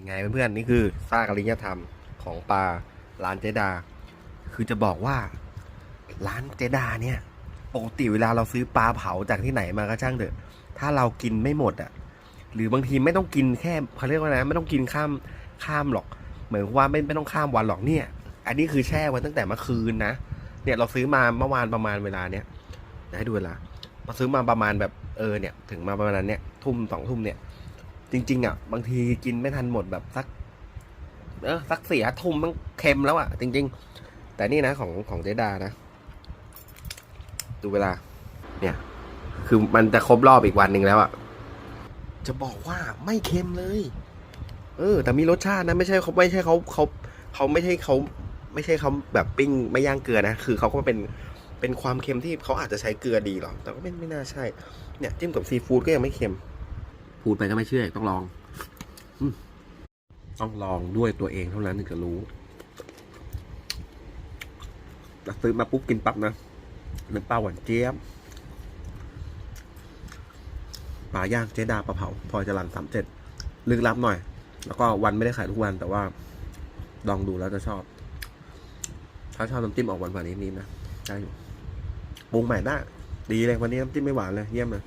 ยังไงเพื่อนๆนี่คือซากอริยธรรมของปลาร้านเจดา คือจะบอกว่าร้านเจดาเนี่ยปกติเวลาเราซื้อปลาเผาจากที่ไหนมาก็ช่างเถอะ ถ้าเรากินไม่หมดอะ หรือบางทีไม่ต้องกินแค่เขาเรียกว่านะไม่ต้องกินข้ามข้ามหรอก เหมือนว่าไม่ไม่ต้องข้ามวันหรอกเนี่ย อันนี้คือแช่ไว้ตั้งแต่เมื่อคืนนะเนี่ยเราซื้อมาเมื่อวานประมาณเวลาเนี้ยให้ดูเวลามาซื้อมาประมาณแบบเออเนี่ย ถึงมาประมาณนั้นเนี่ยทุ่มสองทุ่มเนี่ย จริง ๆ อะ บางทีกินไม่ทันหมดแบบสัก เออสักเสี่ห้าทุ่มมันเค็มแล้วอะ จริง ๆ แต่นี่นะของของเจดานะ ดูเวลา เนี่ย คือมันจะครบรอบอีกวันหนึ่งแล้วอะ จะบอกว่าไม่เค็มเลย เออ แต่มีรสชาตินะ ไม่ใช่เขาไม่ใช่เขาเขาเขาไม่ใช่เขาไม่ใช่เขาแบบปิ้งไม่ย่างเกลือนะ คือเขาก็เป็นเป็นความเค็มที่เขาอาจจะใช้เกลือดีหรอ แต่ก็ไม่ไม่น่าใช่ เนี่ยจิ้มกับซีฟู้ดก็ยังไม่เค็ม พูดไปก็ไม่เชื่อต้องลองอต้องลองด้วยตัวเองเท่านั้นถึงจะรู้แต่ซื้อมาปุ๊บกินปั๊บนะน้ำปลาหวานเจี๊ยบปลาย่างเจดาปลาเผา พอยจรันสามเจ็ดลึกลับหน่อย แล้วก็วันไม่ได้ขายทุกวัน แต่ว่าลองดูแล้วจะชอบ ถ้าชอบน้ำจิ้มออกหวานๆนิดนะได้อยู่ปรุงใหม่ได้ดีเลยวันนี้น้ำจิ้มไม่หวานเลยเยี่ยมเลย